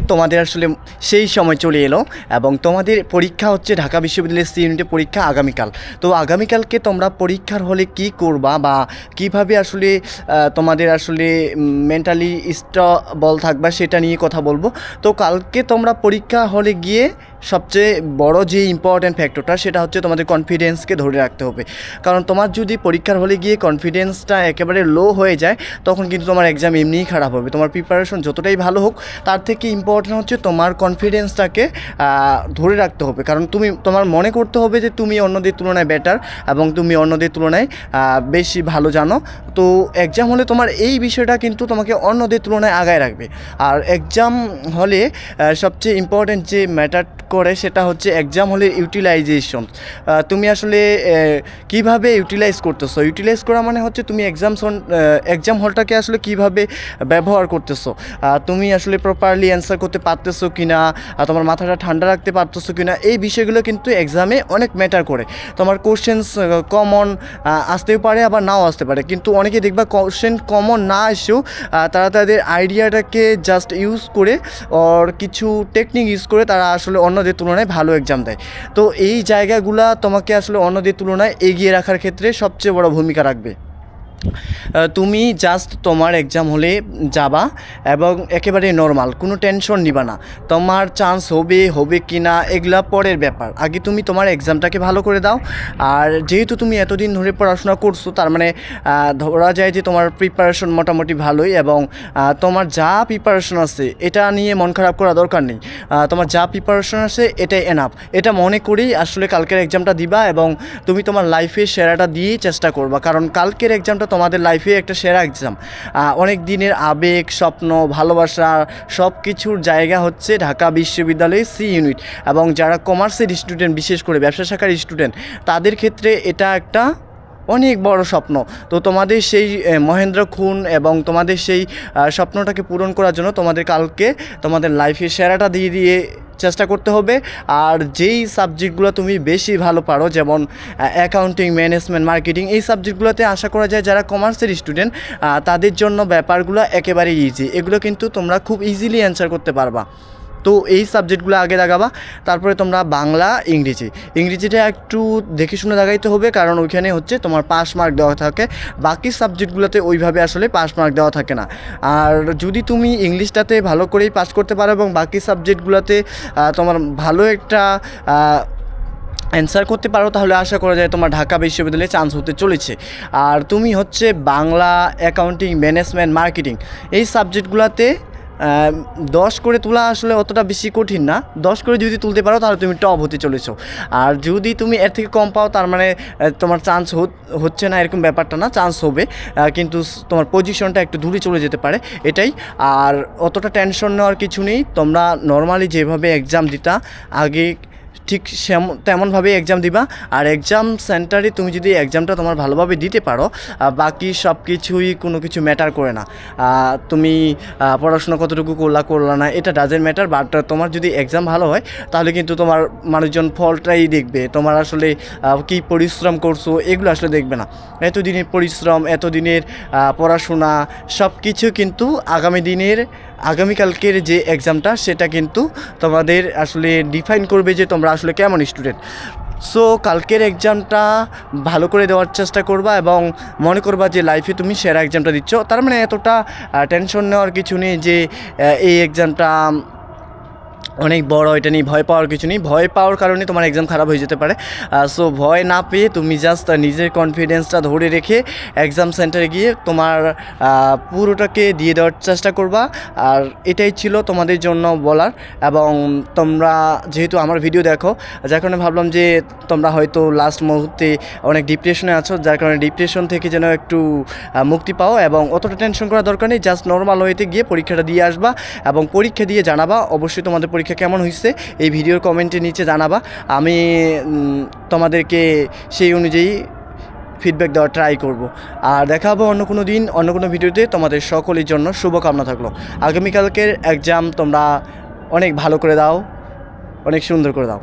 তোমাদের আসলে সেই সময় চলে এলো এবং তোমাদের পরীক্ষা হচ্ছে ঢাকা বিশ্ববিদ্যালয়ের সি ইউনিটের পরীক্ষা আগামীকাল। তো আগামীকালকে তোমরা পরীক্ষার হলে কি করবা বা কীভাবে আসলে তোমাদের আসলে মেন্টালি স্টবল থাকবা সেটা নিয়ে কথা বলব। তো কালকে তোমরা পরীক্ষা হলে গিয়ে সবচেয়ে বড় যে ইম্পর্ট্যান্ট ফ্যাক্টরটা সেটা হচ্ছে তোমাদের কনফিডেন্সকে ধরে রাখতে হবে। কারণ তোমার যদি পরীক্ষার হলে গিয়ে কনফিডেন্সটা একেবারে লো হয়ে যায়, তখন কিন্তু তোমার এক্সাম এমনিই খারাপ হবে। তোমার প্রিপারেশন যতটাই ভালো হোক, তার থেকে ইম্পর্ট্যান্ট হচ্ছে তোমার কনফিডেন্সটাকে ধরে রাখতে হবে। কারণ তুমি, তোমার মনে করতে হবে যে তুমি অন্যদের তুলনায় বেটার এবং তুমি অন্যদের তুলনায় বেশি ভালো জানো। তো এক্সাম হলে তোমার এই বিষয়টা কিন্তু তোমাকে অন্যদের তুলনায় আগায় রাখবে। আর এক্সাম হলে সবচেয়ে ইম্পর্ট্যান্ট যে ম্যাটার করে সেটা হচ্ছে এক্সাম হলে ইউটিলাইজেশন তুমি আসলে কীভাবে ইউটিলাইজ করতেছো? ইউটিলাইজ করা মানে হচ্ছে তুমি এক্সাম এক্সাম হলটাকে আসলে কীভাবে ব্যবহার করতেছো? তুমি আসলে প্রপারলি অ্যান্সার করতে পারতেছো কি না তোমার মাথাটা ঠান্ডা রাখতে পারতেছো কি না এই বিষয়গুলো কিন্তু এক্সামে অনেক ম্যাটার করে। তোমার কোশ্চেন্স কমন আসতেও পারে, আবার নাও আসতে পারে। কিন্তু অনেকে দেখবা কোশ্চেন কমন না এসেও তারা তাদের আইডিয়াটাকে জাস্ট ইউজ করে ওর কিছু টেকনিক ইউজ করে তারা আসলে অন্যদের তুলনায় ভালো এক্সাম দেয়। তো এই জায়গাগুলা তোমাকে আসলে অন্যদের তুলনায় এগিয়ে রাখার ক্ষেত্রে সবচেয়ে বড় ভূমিকা রাখবে। তুমি জাস্ট তোমার এক্সাম হলে যাবা এবং একেবারে নর্মাল কোনো টেনশন নিবা না। তোমার চান্স হবে হবে কি না এগুলা পরের ব্যাপার। আগে তুমি তোমার এক্সামটাকে ভালো করে দাও। আর যেহেতু তুমি এতদিন ধরে পড়াশোনা করছ, তার মানে ধরা যায় যে তোমার প্রিপারেশন মোটামুটি ভালোই এবং তোমার যা প্রিপারেশন আছে, এটা নিয়ে মন খারাপ করা দরকার নেই। তোমার যা প্রিপারেশন আছে এটাই এনাফ এটা মনে করেই আসলে কালকের এক্সামটা দিবা এবং তুমি তোমার লাইফে সেরাটা দিয়েই চেষ্টা করবা। কারণ কালকের এক্সামটা তোমাদের লাইফে একটা সেরা এক্সাম অনেক দিনের আবেগ, স্বপ্ন, ভালোবাসা সব কিছুর জায়গা হচ্ছে ঢাকা বিশ্ববিদ্যালয়ের সি ইউনিট এবং যারা কমার্সের স্টুডেন্ট বিশেষ করে ব্যবসা শাখার স্টুডেন্ট তাদের ক্ষেত্রে এটা একটা অনেক বড় স্বপ্ন। তো তোমাদের সেই মহেন্দ্র খুন এবং তোমাদের সেই স্বপ্নটাকে পূরণ করার জন্য তোমাদের কালকে তোমাদের লাইফে সেরাটা দিয়ে দিয়ে চেষ্টা করতে হবে। আর যেই সাবজেক্টগুলো তুমি বেশি ভালো পারো, যেমন অ্যাকাউন্টিং ম্যানেজমেন্ট মার্কেটিং এই সাবজেক্টগুলোতে আশা করা যায় যারা কমার্সের স্টুডেন্ট তাদের জন্য ব্যাপারগুলো একেবারে ইজি এগুলো কিন্তু তোমরা খুব ইজিলি অ্যান্সার করতে পারবা। তো এই সাবজেক্টগুলো আগে দাগাবা তারপরে তোমরা বাংলা, ইংরেজি। ইংরেজিটা একটু দেখে শুনে দাগাইতে হবে, কারণ ওইখানে হচ্ছে তোমার পাস মার্ক দেওয়া থাকে। বাকি সাবজেক্টগুলোতে ওইভাবে আসলে পাস মার্ক দেওয়া থাকে না। আর যদি তুমি ইংলিশটাতে ভালো করেই পাস করতে পারো এবং বাকি সাবজেক্টগুলোতে তোমার ভালো একটা অ্যান্সার করতে পারো, তাহলে আশা করা যায় তোমার ঢাকা বিশ্ববিদ্যালয়ে চান্স হতে চলেছে। আর তুমি হচ্ছে বাংলা অ্যাকাউন্টিং ম্যানেজমেন্ট মার্কেটিং এই সাবজেক্টগুলোতে দশ করে তোলা আসলে অতটা বেশি কঠিন না। দশ করে যদি তুলতে পারো, তাহলে তুমি টপ হতে চলেছো। আর যদি তুমি এর থেকে কম পাও, তার মানে তোমার চান্স হচ্ছে না এরকম ব্যাপারটা না চান্স হবে। কিন্তু তোমার পজিশনটা একটু দূরে চলে যেতে পারে, এটাই। আর অতটা টেনশন নেওয়ার কিছু নেই। তোমরা নর্মালি যেভাবে এক্সাম দিতা, আগে ঠিক তেমনভাবে এক্সাম দিবা। আর এক্সাম সেন্টারে তুমি যদি এক্সামটা তোমার ভালোভাবে দিতে পারো বাকি সব কিছুই কোনো কিছু ম্যাটার করে না। তুমি পড়াশোনা কতটুকু করলা করলা না, এটা ডাজেন্ট ম্যাটার বাট তোমার যদি এক্সাম ভালো হয়, তাহলে কিন্তু তোমার মানুষজন ফলটাই দেখবে। তোমার আসলে কী পরিশ্রম করছ, এগুলো আসলে দেখবে না। এতদিনের পরিশ্রম, এতদিনের পড়াশোনা সব কিছু কিন্তু আগামী দিনের, আগামীকালকের যে এক্সামটা সেটা কিন্তু তোমাদের আসলে ডিফাইন করবে যে তোমরা আসলে কেমন স্টুডেন্ট সো কালকের এক্সামটা ভালো করে দেওয়ার চেষ্টা করবা এবং মনে করবা যে লাইফে তুমি সেরা এক্সামটা দিচ্ছ। তার মানে এতটা টেনশন নেওয়ার কিছু নেই যে এই এক্সামটা অনেক বড়, এটা নিয়ে ভয় পাওয়ার কিছু নেই। ভয় পাওয়ার কারণে তোমার এক্সাম খারাপ হয়ে যেতে পারে। সো ভয় না পেয়ে তুমি জাস্ট নিজের কনফিডেন্সটা ধরে রেখে এক্সাম সেন্টারে গিয়ে তোমার পুরোটাকে দিয়ে দেওয়ার চেষ্টা করবা। আর এটাই ছিল তোমাদের জন্য বলার। এবং তোমরা যেহেতু আমার ভিডিও দেখো, যার কারণে ভাবলাম যে তোমরা হয়তো লাস্ট মুহূর্তে অনেক ডিপ্রেশনে আছো, যার কারণে ডিপ্রেশন থেকে যেন একটু মুক্তি পাও। এবং অতটা টেনশন করার দরকার নেই জাস্ট নর্মাল হইতে গিয়ে পরীক্ষাটা দিয়ে আসবা এবং পরীক্ষা দিয়ে জানাবা। অবশ্যই তোমাদের পরীক্ষা কেমন হয়েছে, এই ভিডিওর কমেন্টের নিচে জানাবা। আমি তোমাদেরকে সেই অনুযায়ী ফিডব্যাক দেওয়ার ট্রাই করব। আর দেখা হবে অন্য কোনো দিন, অন্য কোনো ভিডিওতে। তোমাদের সকলের জন্য শুভকামনা থাকল। আগামীকালকের এক্সাম তোমরা অনেক ভালো করে দাও, অনেক সুন্দর করে দাও।